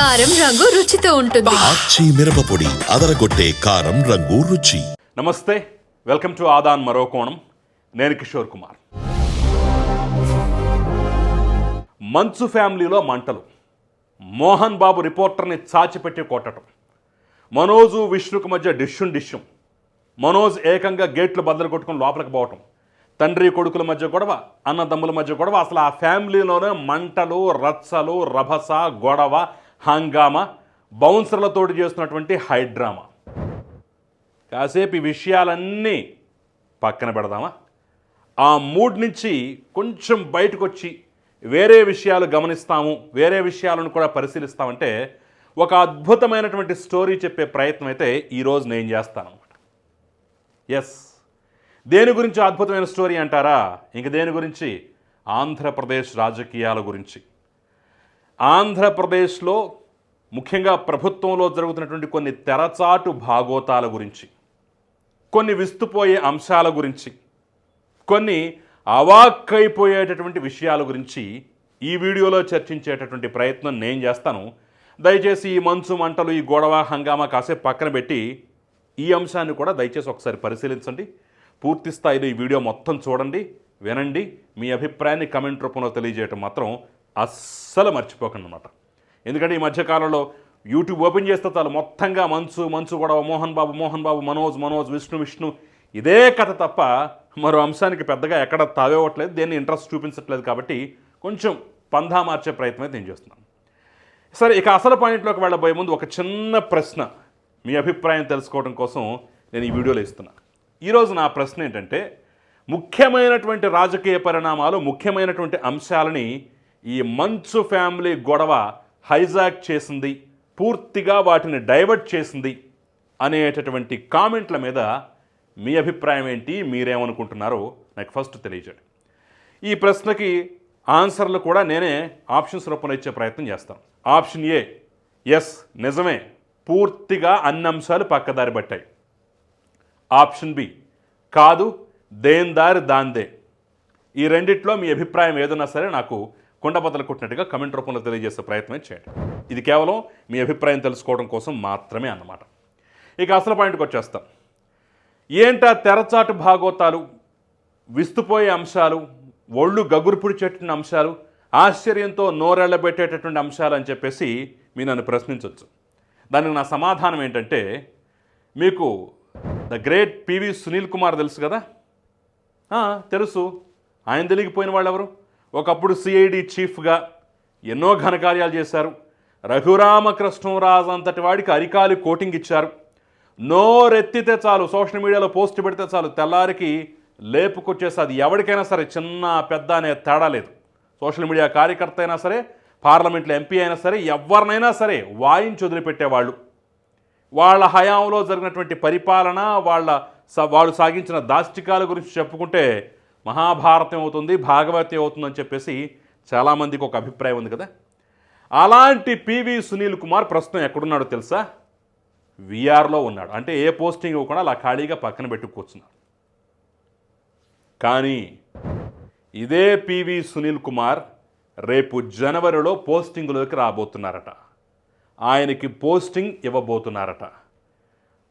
కారం రంగు రుచితో ఉంటుంది. ఆచి మిరపపొడి అదరగొట్టే కారం రంగు రుచి. నమస్తే వెల్కమ్ టు ఆదాన్ మరో కోణం. నేను కిషోర్ కుమార్. మంచు ఫ్యామిలీలో మంటలు. మోహన్ బాబు రిపోర్టర్ని చాచిపెట్టి కొట్టడం. మనోజు విష్ణుకు మధ్య డిష్యుం డిష్యుం. మనోజ్ ఏకంగా గేట్లు బద్దలు కొట్టుకుని లోపలికి పోవటం. తండ్రి కొడుకుల మధ్య గొడవ అన్నదమ్ముల మధ్య గొడవ. అసలు ఆ ఫ్యామిలీలోనే మంటలు రచ్చలు రభస గొడవ హంగామా బౌన్సర్లతోటి చేస్తున్నటువంటి హైడ్రామా కాసేపు ఈ విషయాలన్నీ పక్కన పెడదామా? ఆ మూడ్ నుంచి కొంచెం బయటకు వచ్చి వేరే విషయాలు గమనిస్తాము వేరే విషయాలను కూడా పరిశీలిస్తామంటే ఒక అద్భుతమైనటువంటి స్టోరీ చెప్పే ప్రయత్నం అయితే ఈరోజు నేను చేస్తాను అనమాట ఎస్ దేని గురించి అద్భుతమైన స్టోరీ అంటారా? ఇంక దేని గురించి? ఆంధ్రప్రదేశ్ రాజకీయాల గురించి. ఆంధ్రప్రదేశ్లో ముఖ్యంగా ప్రభుత్వంలో జరుగుతున్నటువంటి కొన్ని తెరచాటు భాగోతాల గురించి కొన్ని విస్తుపోయే అంశాల గురించి కొన్ని అవాక్కైపోయేటటువంటి విషయాల గురించి ఈ వీడియోలో చర్చించేటటువంటి ప్రయత్నం నేను చేస్తాను. దయచేసి ఈ మంచు మంటలు ఈ గొడవ హంగామా కాసేపు పక్కన పెట్టి ఈ అంశాన్ని కూడా దయచేసి ఒకసారి పరిశీలించండి. పూర్తి స్థాయిలో ఈ వీడియో మొత్తం చూడండి వినండి. మీ అభిప్రాయాన్ని కమెంట్ రూపంలో తెలియజేయటం మాత్రం అస్సలు మర్చిపోకండి అనమాట ఎందుకంటే ఈ మధ్యకాలంలో యూట్యూబ్ ఓపెన్ చేస్తే చాలు మొత్తంగా మంచు మంచు గొడవ మోహన్ బాబు మోహన్ బాబు మనోజ్ మనోజ్ విష్ణు విష్ణు. ఇదే కథ తప్ప మరో అంశానికి పెద్దగా ఎక్కడ తావేవట్లేదు దేన్ని ఇంట్రెస్ట్ చూపించట్లేదు కాబట్టి కొంచెం పంధా మార్చే ప్రయత్నం అయితే నేను చేస్తున్నాను. సరే ఇక అసలు పాయింట్లోకి వెళ్ళబోయే ముందు ఒక చిన్న ప్రశ్న మీ అభిప్రాయం తెలుసుకోవడం కోసం నేను ఈ వీడియోలో ఇస్తున్నా. ఈరోజు నా ప్రశ్న ఏంటంటే ముఖ్యమైనటువంటి రాజకీయ పరిణామాలు ముఖ్యమైనటువంటి అంశాలని ఈ మంచు ఫ్యామిలీ గొడవ హైజాక్ చేసింది పూర్తిగా వాటిని డైవర్ట్ చేసింది అనేటటువంటి కామెంట్ల మీద మీ అభిప్రాయం ఏంటి మీరేమనుకుంటున్నారో నాకు ఫస్ట్ తెలియజేయండి. ఈ ప్రశ్నకి ఆన్సర్లు కూడా నేనే ఆప్షన్స్ రూపంలో ఇచ్చే ప్రయత్నం చేస్తాను. ఆప్షన్ ఏ ఎస్ నిజమే పూర్తిగా అన్ని అంశాలు పక్కదారి పట్టాయి. ఆప్షన్ బి కాదు దేని దారి దాందే ఈ రెండిట్లో మీ అభిప్రాయం ఏదన్నా సరే నాకు కుండబద్దలు కొట్టినట్టుగా కమెంట్ రూపంలో తెలియజేసే ప్రయత్నం చేయండి. ఇది కేవలం మీ అభిప్రాయం తెలుసుకోవడం కోసం మాత్రమే అన్నమాట. ఇక అసలు పాయింట్కి వచ్చేస్తాం. ఏంటా తెరచాటు భాగోతాలు విస్తుపోయే అంశాలు ఒళ్ళు గగురు చెట్టిన అంశాలు ఆశ్చర్యంతో నోరెళ్ళబెట్టేటటువంటి అంశాలు అని చెప్పేసి మీరు నన్ను ప్రశ్నించవచ్చు దానికి నా సమాధానం ఏంటంటే మీకు the great PV Sunil Kumar తెలుసు కదా? తెలుసు. ఆయన తెలిగిపోయిన వాళ్ళు ఎవరు ఒకప్పుడు సిఐడి చీఫ్గా ఎన్నో ఘనకార్యాలు చేశారు. రఘురామకృష్ణరాజు అంతటి వాడికి అరికాలి కోటింగ్ ఇచ్చారు. నోరెత్తితే చాలు సోషల్ మీడియాలో పోస్ట్ పెడితే చాలు తెల్లారికి లేపుకొచ్చేసి అది ఎవరికైనా సరే చిన్న పెద్ద అనే తేడా లేదు. సోషల్ మీడియా కార్యకర్త అయినా సరే పార్లమెంట్లో ఎంపీ అయినా సరే ఎవరినైనా సరే వాయించి వదిలిపెట్టేవాళ్ళు. వాళ్ళ హయాంలో జరిగినటువంటి పరిపాలన వాళ్ళ స వాళ్ళు సాగించిన దాష్టికాల గురించి చెప్పుకుంటే మహాభారతం అవుతుంది భాగవతం అవుతుందని చెప్పేసి చాలామందికి ఒక అభిప్రాయం ఉంది కదా. అలాంటి పివి సునీల్ కుమార్ ప్రస్తుతం ఎక్కడున్నాడో తెలుసా? విఆర్లో ఉన్నాడు. అంటే ఏ పోస్టింగ్ ఇవ్వకుండా అలా ఖాళీగా పక్కన పెట్టి కూర్చున్నాడు. కానీ ఇదే పివి సునీల్ కుమార్ రేపు జనవరిలో పోస్టింగ్లోకి రాబోతున్నారట. ఆయనకి పోస్టింగ్ ఇవ్వబోతున్నారట.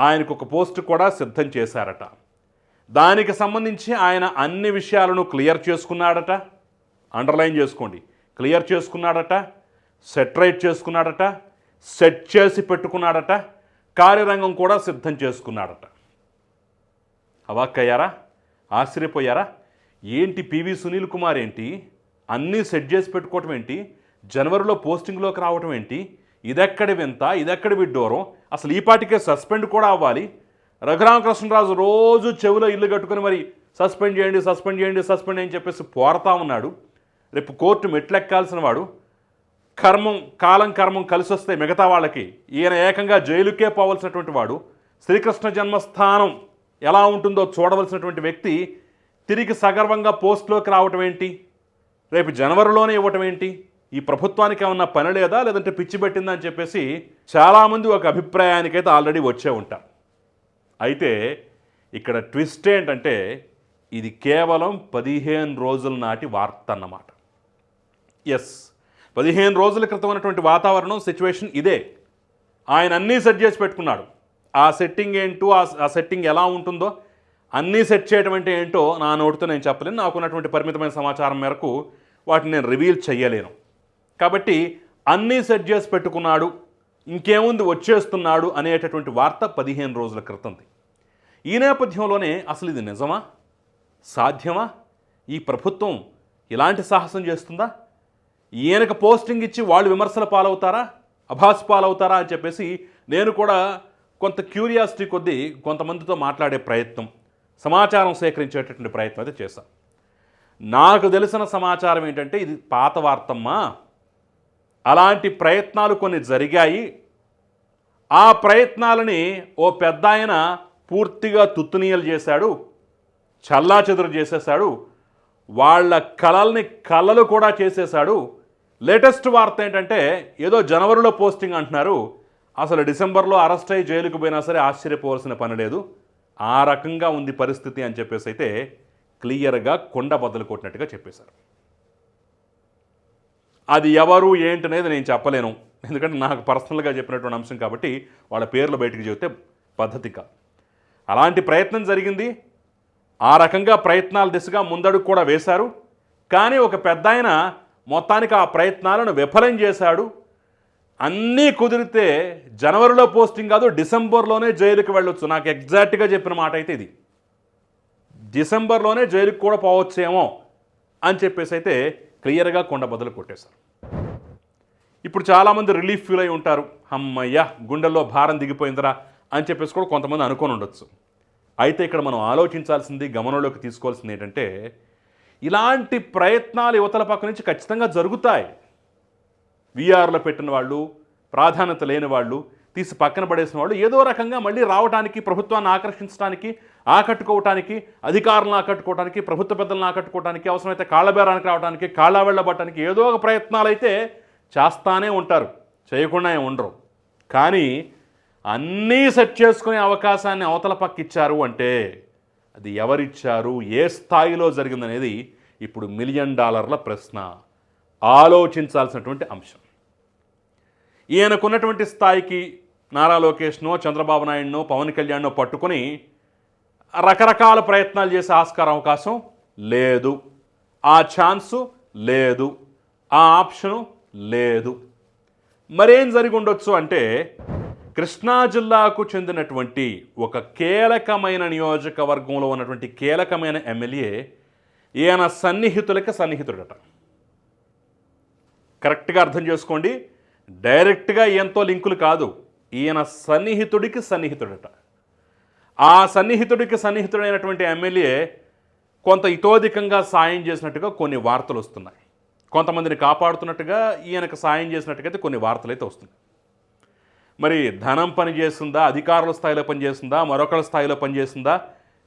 ఆయనకు ఒక పోస్ట్ కూడా సిద్ధం చేశారట. దానికి సంబంధించి ఆయన అన్ని విషయాలను క్లియర్ చేసుకున్నాడట. అండర్లైన్ చేసుకోండి. క్లియర్ చేసుకున్నాడట సెటరేట్ చేసుకున్నాడట సెట్ చేసి పెట్టుకున్నాడట కార్యరంగం కూడా సిద్ధం చేసుకున్నాడట. అవాక్కయ్యారా? ఆశ్చర్యపోయారా? ఏంటి పివి సునీల్ కుమార్ ఏంటి? అన్నీ సెట్ చేసి పెట్టుకోవటం ఏంటి? జనవరిలో పోస్టింగ్లోకి రావటం ఏంటి? ఇదెక్కడి వింత? ఇదెక్కడి విడ్డూరం? అసలు ఈ పాటికే సస్పెండ్ కూడా అవ్వాలి. రఘురామకృష్ణరాజు రోజు చెవిలో ఇల్లు కట్టుకుని మరి సస్పెండ్ చేయండి సస్పెండ్ చేయండి సస్పెండ్ అని చెప్పేసి పోరతా ఉన్నాడు. రేపు కోర్టు మెట్లెక్కాల్సిన వాడు. కర్మం కాలం కర్మం కలిసి వస్తే మిగతా వాళ్ళకి ఈయన ఏకంగా జైలుకే పోవలసినటువంటి వాడు. శ్రీకృష్ణ జన్మస్థానం ఎలా ఉంటుందో చూడవలసినటువంటి వ్యక్తి తిరిగి సగర్వంగా పోస్ట్లోకి రావటం ఏంటి? రేపు జనవరిలోనే ఇవ్వటం ఏంటి? ఈ ప్రభుత్వానికి ఏమన్నా పని లేదా? లేదంటే పిచ్చి పెట్టిందా అని చెప్పేసి చాలామంది ఒక అభిప్రాయానికైతే ఆల్రెడీ వచ్చే ఉంటారు. అయితే ఇక్కడ ట్విస్ట్ ఏంటంటే ఇది కేవలం పదిహేను రోజుల నాటి వార్త అన్నమాట. ఎస్ పదిహేను రోజుల క్రితం ఉన్నటువంటి వాతావరణం సిచ్యువేషన్ ఇదే. ఆయన అన్నీ సెట్ చేసి పెట్టుకున్నాడు. ఆ సెట్టింగ్ ఏంటో ఆ- సెట్టింగ్ ఎలా ఉంటుందో అన్నీ సెట్ చేయడం అంటే ఏంటో నా నోటితో నేను చెప్పలేను. నాకున్నటువంటి పరిమితమైన సమాచారం మేరకు వాటిని నేను రివీల్ చేయలేను. కాబట్టి అన్నీ సెట్ చేసి పెట్టుకున్నాడు ఇంకేముంది వచ్చేస్తున్నాడు అనేటటువంటి వార్త పదిహేను రోజుల క్రితంది. ఈ నేపథ్యంలోనే అసలు ఇది నిజమా? సాధ్యమా? ఈ ప్రభుత్వం ఇలాంటి సాహసం చేస్తుందా? ఈయనకు పోస్టింగ్ ఇచ్చి వాళ్ళు విమర్శల పాలవుతారా? అభాస్ పాలవుతారా అని చెప్పేసి నేను కూడా కొంత క్యూరియాసిటీ కొద్దీ కొంతమందితో మాట్లాడే ప్రయత్నం సమాచారం సేకరించేటటువంటి ప్రయత్నం అయితే చేశాను నాకు తెలిసిన సమాచారం ఏంటంటే ఇది పాత వార్తమ్మా. అలాంటి ప్రయత్నాలు కొన్ని జరిగాయి. ఆ ప్రయత్నాలని ఓ పెద్ద ఆయన పూర్తిగా తుత్తునీయలు చేశాడు చల్లా చెదురు చేసేశాడు వాళ్ళ కళల్ని కళలు కూడా చేసేశాడు. లేటెస్ట్ వార్త ఏంటంటే ఏదో జనవరిలో పోస్టింగ్ అంటున్నారు అసలు డిసెంబర్లో అరెస్ట్ అయ్యి జైలుకు పోయినా సరే ఆశ్చర్యపోవాల్సిన పని లేదు. ఆ రకంగా ఉంది పరిస్థితి అని చెప్పేసి అయితే క్లియర్గా కొండ బద్దలు కొట్టినట్టుగా చెప్పేశారు. అది ఎవరు ఏంటనేది నేను చెప్పలేను. ఎందుకంటే నాకు పర్సనల్గా చెప్పినటువంటి అంశం కాబట్టి వాళ్ళ పేర్లు బయటికి చెబితే పద్ధతి కాదు. అలాంటి ప్రయత్నం జరిగింది. ఆ రకంగా ప్రయత్నాల దిశగా ముందడుగు కూడా వేశారు. కానీ ఒక పెద్ద ఆయన మొత్తానికి ఆ ప్రయత్నాలను విఫలం చేశాడు. అన్నీ కుదిరితే జనవరిలో పోస్టింగ్ కాదు డిసెంబర్లోనే జైలుకి వెళ్ళొచ్చు. నాకు ఎగ్జాక్ట్గా చెప్పిన మాట అయితే ఇది. డిసెంబర్లోనే జైలుకి కూడా పోవచ్చేమో అని చెప్పేసి అయితే క్లియర్గా కొండ బదులు కొట్టేశారు. ఇప్పుడు చాలామంది రిలీఫ్ ఫీల్ అయి ఉంటారు. అమ్మయ్యా గుండెల్లో భారం దిగిపోయిందిరా. అని చెప్పేసి కూడా కొంతమంది అనుకొని ఉండొచ్చు. అయితే ఇక్కడ మనం ఆలోచించాల్సింది గమనంలోకి తీసుకోవాల్సింది ఏంటంటే ఇలాంటి ప్రయత్నాలు యువతల పక్క నుంచి ఖచ్చితంగా జరుగుతాయి. వీఆర్లో పెట్టిన వాళ్ళు ప్రాధాన్యత లేని వాళ్ళు తీసి పక్కన పడేసిన వాళ్ళు ఏదో రకంగా మళ్ళీ రావడానికి ప్రభుత్వాన్ని ఆకర్షించడానికి ఆకట్టుకోవటానికి అధికారులను ఆకట్టుకోవడానికి ప్రభుత్వ పెద్దలను ఆకట్టుకోవడానికి అవసరమైతే కాళ్ళబేరానికి రావడానికి కాళ్ళ వెళ్ళబట్టడానికి ఏదో ఒక ప్రయత్నాలు అయితే చేస్తానే ఉంటారు. చేయకుండా ఉండరు. కానీ అన్నీ సెట్ చేసుకునే అవకాశాన్ని అవతల పక్కిచ్చారు అంటే అది ఎవరిచ్చారు? ఏ స్థాయిలో జరిగిందనేది ఇప్పుడు మిలియన్ డాలర్ల ప్రశ్న. ఆలోచించాల్సినటువంటి అంశం. ఈయనకున్నటువంటి స్థాయికి నారా లోకేష్నో చంద్రబాబు నాయుడునో పవన్ కళ్యాణ్నో పట్టుకొని రకరకాల ప్రయత్నాలు చేసే ఆస్కారం అవకాశం లేదు. ఆ ఛాన్సు లేదు. ఆ ఆప్షను లేదు. మరేం జరిగి ఉండొచ్చు అంటే కృష్ణా జిల్లాకు చెందినటువంటి ఒక కీలకమైన నియోజకవర్గంలో ఉన్నటువంటి కీలకమైన ఎమ్మెల్యే ఈయన సన్నిహితులకి సన్నిహితుడట. కరెక్ట్గా అర్థం చేసుకోండి. డైరెక్ట్గా ఈయనతో లింకులు కాదు. ఈయన సన్నిహితుడికి సన్నిహితుడట. ఆ సన్నిహితుడికి సన్నిహితుడైనటువంటి ఎమ్మెల్యే కొంత ఇతోధికంగా సాయం చేసినట్టుగా కొన్ని వార్తలు వస్తున్నాయి. కొంతమందిని కాపాడుతున్నట్టుగా ఈయనకు సాయం చేసినట్టుగా అయితే కొన్ని వార్తలు అయితే వస్తున్నాయి. మరి ధనం పనిచేస్తుందా? అధికారుల స్థాయిలో పనిచేస్తుందా? మరొకరి స్థాయిలో పనిచేస్తుందా?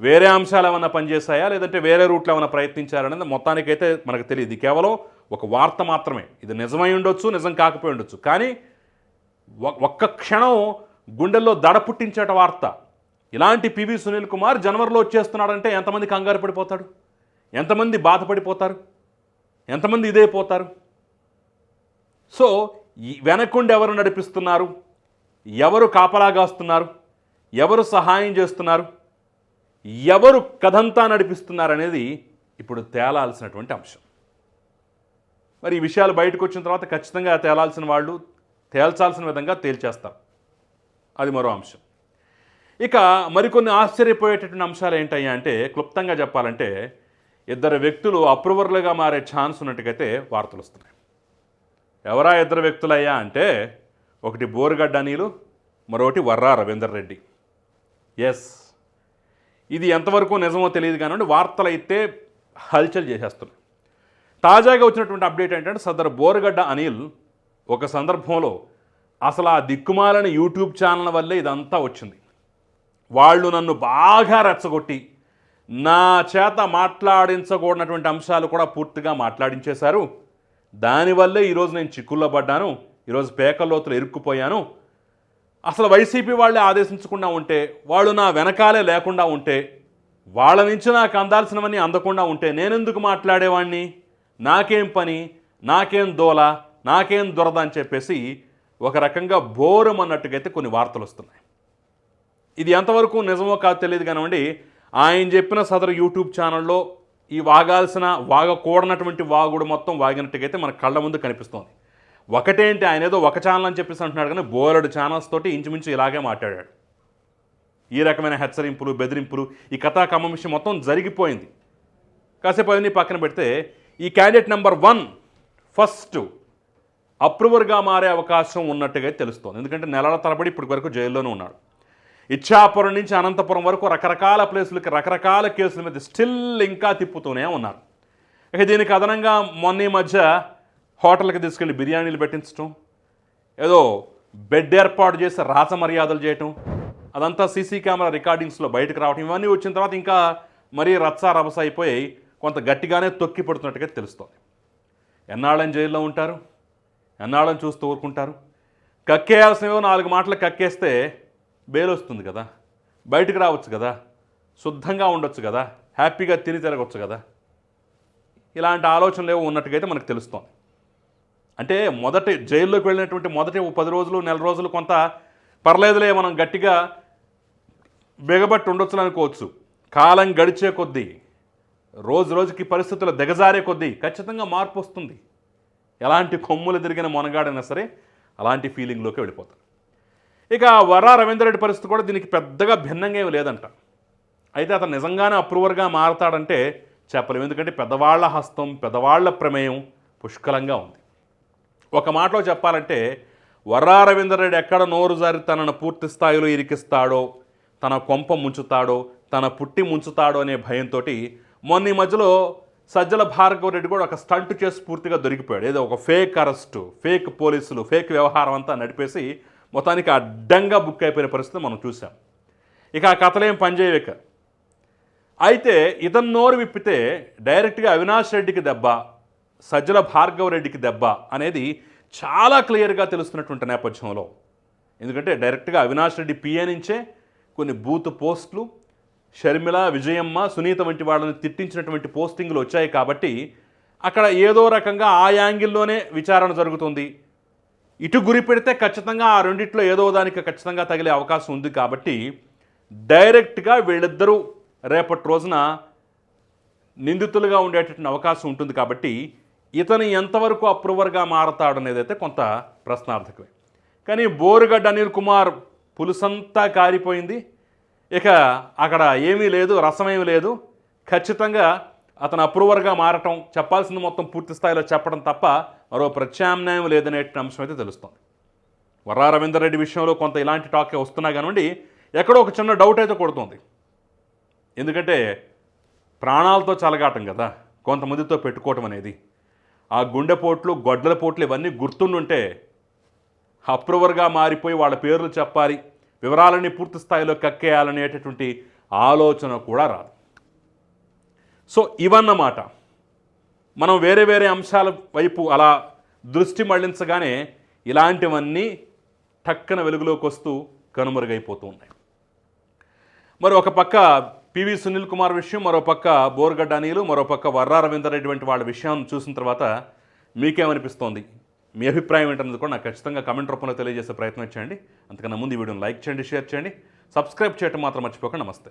వేరే అంశాలు ఏమైనా పనిచేస్తాయా లేదంటే వేరే రూట్లో ఏమైనా ప్రయత్నించారనేది మొత్తానికైతే మనకు తెలియదు. ఇది కేవలం ఒక వార్త మాత్రమే. ఇది నిజమై ఉండొచ్చు నిజం కాకపోయి ఉండొచ్చు. కానీ ఒక్క క్షణం గుండెల్లో దడ పుట్టించేట వార్త. ఇలాంటి పివి సునీల్ కుమార్ జనవరిలో వచ్చేస్తున్నాడంటే ఎంతమంది కంగారు పడిపోతాడు? ఎంతమంది బాధపడిపోతారు? ఎంతమంది ఇదే పోతారు? సో ఈ వెనకుండి ఎవరు నడిపిస్తున్నారు? ఎవరు కాపలాగాస్తున్నారు ఎవరు సహాయం చేస్తున్నారు? ఎవరు కథంతా నడిపిస్తున్నారు అనేది ఇప్పుడు తేలాల్సినటువంటి అంశం. మరి ఈ విషయాలు బయటకు వచ్చిన తర్వాత ఖచ్చితంగా తేలాల్సిన వాళ్ళు తేల్చాల్సిన విధంగా తేల్చేస్తారు. అది మరో అంశం. ఇక మరికొన్ని ఆశ్చర్యపోయేటటువంటి అంశాలు ఏంటయ్యా అంటే క్లుప్తంగా చెప్పాలంటే ఇద్దరు వ్యక్తులు అప్రూవర్లుగా మారే ఛాన్స్ ఉన్నట్టుగైతే వార్తలు వస్తున్నాయి ఎవరా ఇద్దరు వ్యక్తులయ్యా అంటే ఒకటి బోరుగడ్డ అనిలు మరొకటి వర్రా రవీందర్ రెడ్డి. ఎస్ ఇది ఎంతవరకు నిజమో తెలియదు కానివ్వండి వార్తలు అయితే హల్చల్ చేసేస్తున్నాయి. తాజాగా వచ్చినటువంటి అప్డేట్ ఏంటంటే సదరు బోరుగడ్డ అనిల్ ఒక సందర్భంలో అసలు ఆ దిక్కుమాలని యూట్యూబ్ ఛానల్ వల్లే ఇదంతా వచ్చింది. వాళ్ళు నన్ను బాగా రెచ్చగొట్టి నా చేత మాట్లాడించకూడనటువంటి అంశాలు కూడా పూర్తిగా మాట్లాడించేశారు. దానివల్లే ఈరోజు నేను చిక్కుల్లో పడ్డాను. ఈరోజు పేకల్లోతులు ఇరుక్కుపోయాను. అసలు వైసీపీ వాళ్ళే ఆదేశించకుండా ఉంటే వాళ్ళు నా వెనకాలే లేకుండా ఉంటే వాళ్ళ నుంచి నాకు అందాల్సినవన్నీ అందకుండా ఉంటే నేనెందుకు మాట్లాడేవాడిని నాకేం పని నాకేం దోల నాకేం దొరద అని చెప్పేసి ఒక రకంగా బోరం అన్నట్టుగైతే కొన్ని వార్తలు వస్తున్నాయి. ఇది ఎంతవరకు నిజమో కాదు తెలియదు కానివ్వండి ఆయన చెప్పిన సదరు యూట్యూబ్ ఛానల్లో ఈ వాగాల్సిన వాగకూడనటువంటి వాగుడు మొత్తం వాగినట్టుగైతే మన కళ్ళ ముందు కనిపిస్తోంది. ఒకటేంటి? ఆయన ఏదో ఒక ఛానల్ అని చెప్పేసి అంటున్నాడు కానీ బోలెడు ఛానల్స్ తోటి ఇంచుమించు ఇలాగే మాట్లాడాడు. ఈ రకమైన హెచ్చరింపులు బెదిరింపులు ఈ కథా కమ్మమిషం మొత్తం జరిగిపోయింది. కాసేపు అవన్నీ పక్కన పెడితే ఈ క్యాండిడేట్ నెంబర్ వన్ ఫస్ట్ అప్రూవర్గా మారే అవకాశం ఉన్నట్టుగా తెలుస్తోంది. ఎందుకంటే నెలల తరబడి ఇప్పటి వరకు జైల్లోనే ఉన్నాడు. ఇచ్చాపురం నుంచి అనంతపురం వరకు రకరకాల ప్లేసులకి రకరకాల కేసుల మీద స్టిల్ ఇంకా తిప్పుతూనే ఉన్నారు. ఇక దీనికి అదనంగా మొన్న ఈ మధ్య హోటల్కి తీసుకెళ్ళి బిర్యానీలు పెట్టించడం ఏదో బెడ్ ఏర్పాటు చేసి రాచమర్యాదలు చేయటం అదంతా సీసీ కెమెరా రికార్డింగ్స్లో బయటకు రావటం ఇవన్నీ వచ్చిన తర్వాత ఇంకా మరీ రచ్చా రభస అయిపోయి కొంత గట్టిగానే తొక్కి పడుతున్నట్టుగా తెలుస్తుంది. ఎన్నాళ్ళని జైల్లో ఉంటారు? ఎన్నాళ్ళని చూస్తూ ఊరుకుంటారు? కక్కేయాల్సినవో నాలుగు మాటలు కక్కేస్తే బెయిల్ వస్తుంది కదా. బయటకు రావచ్చు కదా. శుద్ధంగా ఉండొచ్చు కదా. హ్యాపీగా తిని తిరగచ్చు కదా. ఇలాంటి ఆలోచనలు ఏవో ఉన్నట్టుగా అయితే మనకు తెలుస్తోంది. అంటే మొదటి జైల్లోకి వెళ్ళినటువంటి మొదటి పది రోజులు నెల రోజులు కొంత పర్లేదులే మనం గట్టిగా బిగబట్టి ఉండొచ్చు అనుకోవచ్చు. కాలం గడిచే కొద్దీ రోజు రోజుకి పరిస్థితులు దిగజారే కొద్దీ ఖచ్చితంగా మార్పు వస్తుంది. ఎలాంటి కొమ్ములు తిరిగిన మొనగాడైనా సరే అలాంటి ఫీలింగ్లోకి వెళ్ళిపోతారు ఇక వరా రవీంద్రరెడ్డి పరిస్థితి కూడా దీనికి పెద్దగా భిన్నంగా ఏమి లేదంట. అయితే అతను నిజంగానే అప్రూవర్గా మారతాడంటే చెప్పలేము ఎందుకంటే పెద్దవాళ్ళ హస్తం పెద్దవాళ్ళ ప్రమేయం పుష్కలంగా ఉంది. ఒక మాటలో చెప్పాలంటే వర్రా రవీందర్ రెడ్డి ఎక్కడ నోరు జారి తనను పూర్తి స్థాయిలో ఇరికిస్తాడో తన కొంప ముంచుతాడో తన పుట్టి ముంచుతాడో అనే భయంతో మొన్న ఈ మధ్యలో సజ్జల భార్గవ రెడ్డి కూడా ఒక స్టంట్ చేసి పూర్తిగా దొరికిపోయాడు. ఏదో ఒక ఫేక్ అరెస్టు ఫేక్ పోలీసులు ఫేక్ వ్యవహారం అంతా నడిపేసి మొత్తానికి అడ్డంగా బుక్ అయిపోయిన పరిస్థితి మనం చూసాం ఇక ఆ కథలేం పనిచేయక అయితే ఇతను నోరు విప్పితే డైరెక్ట్గా అవినాష్ రెడ్డికి దెబ్బ సజ్జల భార్గవ రెడ్డికి దెబ్బ అనేది చాలా క్లియర్గా తెలుస్తున్నటువంటి నేపథ్యంలో. ఎందుకంటే డైరెక్ట్గా అవినాష్ రెడ్డి పిఏ నుంచే కొన్ని బూత్ పోస్టులు షర్మిల విజయమ్మ సునీత వంటి వాళ్ళని తిట్టించినటువంటి పోస్టింగ్లు వచ్చాయి కాబట్టి అక్కడ ఏదో రకంగా ఆ యాంగిల్లోనే విచారణ జరుగుతుంది. ఇటు గురి పెడితే ఖచ్చితంగా ఆ రెండిట్లో ఏదో దానికి ఖచ్చితంగా తగిలే అవకాశం ఉంది కాబట్టి డైరెక్ట్గా వీళ్ళిద్దరూ రేపటి రోజున నిందితులుగా ఉండేటటువంటి అవకాశం ఉంటుంది కాబట్టి ఇతను ఎంతవరకు అప్రూవర్గా మారతాడు అనేది అయితే కొంత ప్రశ్నార్థకమే. కానీ బోరుగడ్డ అనిల్ కుమార్ పులుసంతా కారిపోయింది. ఇక అక్కడ ఏమీ లేదు రసమేమీ లేదు. ఖచ్చితంగా అతను అప్రూవర్గా మారటం చెప్పాల్సింది మొత్తం పూర్తి స్థాయిలో చెప్పడం తప్ప మరో ప్రత్యామ్నాయం లేదనే అంశం అయితే తెలుస్తుంది. వర్రా రవీందర్ రెడ్డి విషయంలో కొంత ఇలాంటి టాక్ వస్తున్నా కానివ్వండి ఎక్కడో ఒక చిన్న డౌట్ అయితే కొడుతుంది. ఎందుకంటే ప్రాణాలతో చలగాటం కదా కొంతమందితో పెట్టుకోవటం అనేది. ఆ గుండెపోట్లు గొడ్డల పోట్లు ఇవన్నీ గుర్తుండుంటే అప్రూవర్గా మారిపోయి వాళ్ళ పేర్లు చెప్పాలి వివరాలన్నీ పూర్తి స్థాయిలో కక్కేయాలనేటటువంటి ఆలోచన కూడా రాదు. సో ఇవన్నమాట. మనం వేరే వేరే అంశాల వైపు అలా దృష్టి మళ్ళించగానే ఇలాంటివన్నీ టక్కన వెలుగులోకి వస్తూ కనుమరుగైపోతూ ఉన్నాయి. మరి ఒక పక్క పివి సునీల్ కుమార్ విషయం మరో పక్క బోర్గడ్డ అనిలు మరో పక్క వర్రా రవీందర్ రెడ్డి వంటి వాళ్ళ విషయం చూసిన తర్వాత మీకేమనిపిస్తోంది? మీ అభిప్రాయం ఏంటన్నది కూడా నాకు ఖచ్చితంగా కమెంట్ రూపంలో తెలియజేసే ప్రయత్నం చేయండి. అంతకన్నా ముందు ఈ వీడియోని లైక్ చేయండి షేర్ చేయండి. సబ్స్క్రైబ్ చేయటం మాత్రం మర్చిపోక నమస్తే.